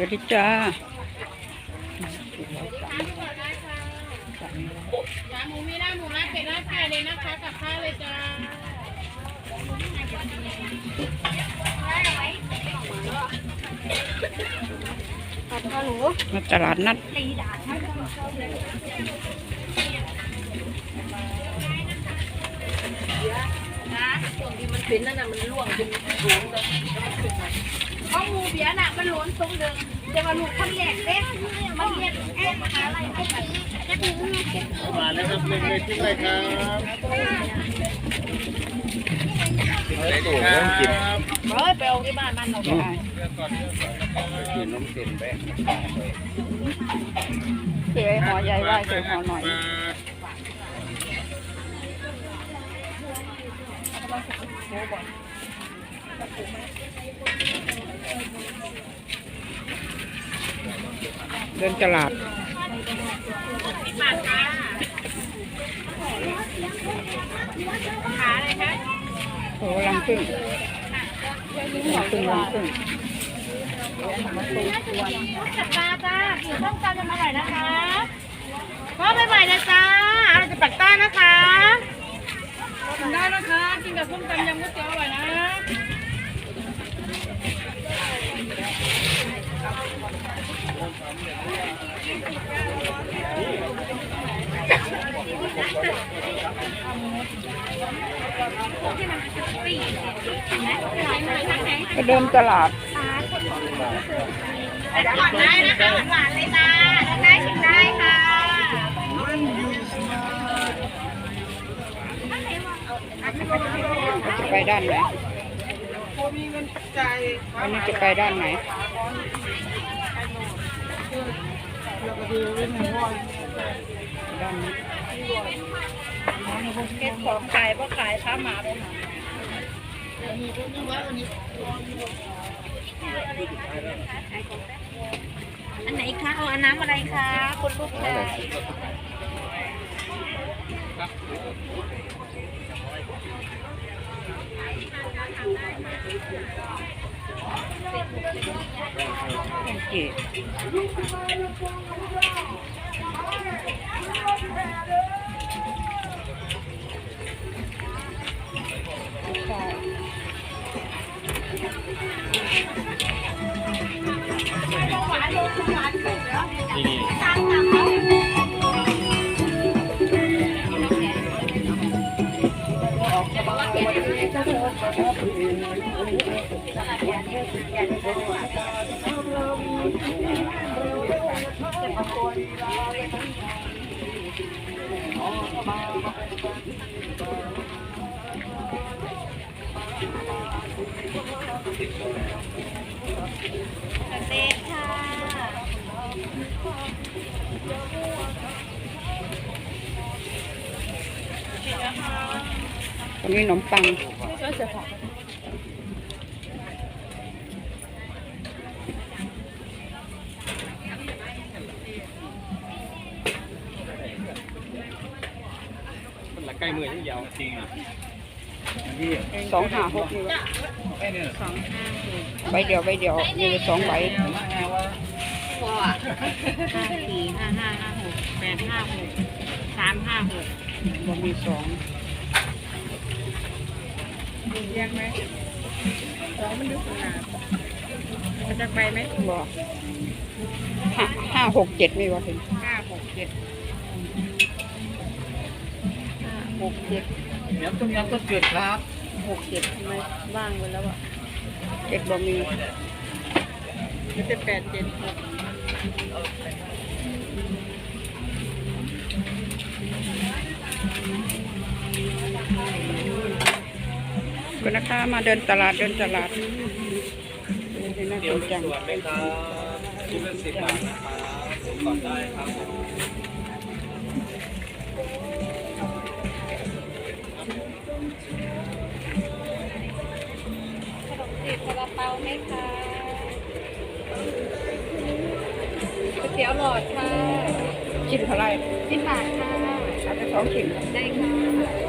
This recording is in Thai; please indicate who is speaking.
Speaker 1: วัสดีจ้า
Speaker 2: จ้าหมูมีหน้าหมูลาดเป็ดลาดไก่เลยนะคะกับข้าวเลยจ้า
Speaker 1: มาตลาดนัด
Speaker 2: ข้าวหมูเบีย ร์น่ะมันหล้นทรงเดิมแต่ว่าลูกคนแรกเด้มันเรียกเอ๊ะมาอะไรไม่ไปจะถึง
Speaker 3: มาแล้วครับเล็กๆที่ไรครับไอ้ตัวน้ำกิน
Speaker 2: เฮ้ยไปเอาที่บ้านมันเรา
Speaker 3: กินน้ำเส้นไป
Speaker 1: เสียหอใหญ่ไหวเสียหอหน่อย เดินตลาด
Speaker 2: ขาเลยคะ
Speaker 1: โอ้ลังพึ่งลังพึ่งลังพึ่ง
Speaker 2: จับปลาจ้ากินต้มตำจะมาไหนนะคะพ่อใหม่ๆนะจ้าจะปักต้านะคะ ก็เดิ
Speaker 1: นตลาด
Speaker 2: หวานได้นะคะหวานๆเลยจ้าได้ชิมได้ค่ะ
Speaker 1: จะไปด้านไหนอันนี้จะไปด้านไหนด้านนี้
Speaker 2: เก็บของขายเพราะขายค้าหมาไปหาอันไหนคะเอาอันน้ำอะไรคะคุณลูกชาย
Speaker 1: โอเค
Speaker 2: เต้ค่ะ
Speaker 1: ตรงนี้ขนมปัง
Speaker 3: ละใกล้มือที่ยาวจริงอะ
Speaker 1: สองห้าหกนี่วะใบเดียวใบเดียวมีเลยสองใบ
Speaker 2: พ่อห้าสี่ห้าห้าห้าหกแปดห้าหกสามห้าหก
Speaker 1: บ่มีสอง
Speaker 2: เรียกไหมสองมันดูขนาดมันจะไปไหม
Speaker 1: บ่ห้าห้าหกเจ็ดมีวะถึง
Speaker 2: ห้าหกเจ็ด
Speaker 1: ห้าหกเจ็ด
Speaker 3: เดี๋ยวต้มยำก็เกิดครับ
Speaker 1: หกเจ็ดทำไมว่างไปแล้วอะเจ็ดบ่มี
Speaker 2: มันจะแปดเจ็ดหก
Speaker 1: ก็นะคะมาเดินตลาดเดินตลาดเดินน่าสนใจ
Speaker 3: ส่วนไหมครับชิ้นละสิบบาทนะครับก่อนได้ครับ
Speaker 2: เตี๋ยวหลอดค่ะ
Speaker 1: ชิ้นเท่าไหร
Speaker 2: สิบบาทค่ะ
Speaker 1: เอาไปสองชิ้น
Speaker 2: ได้ค่ะ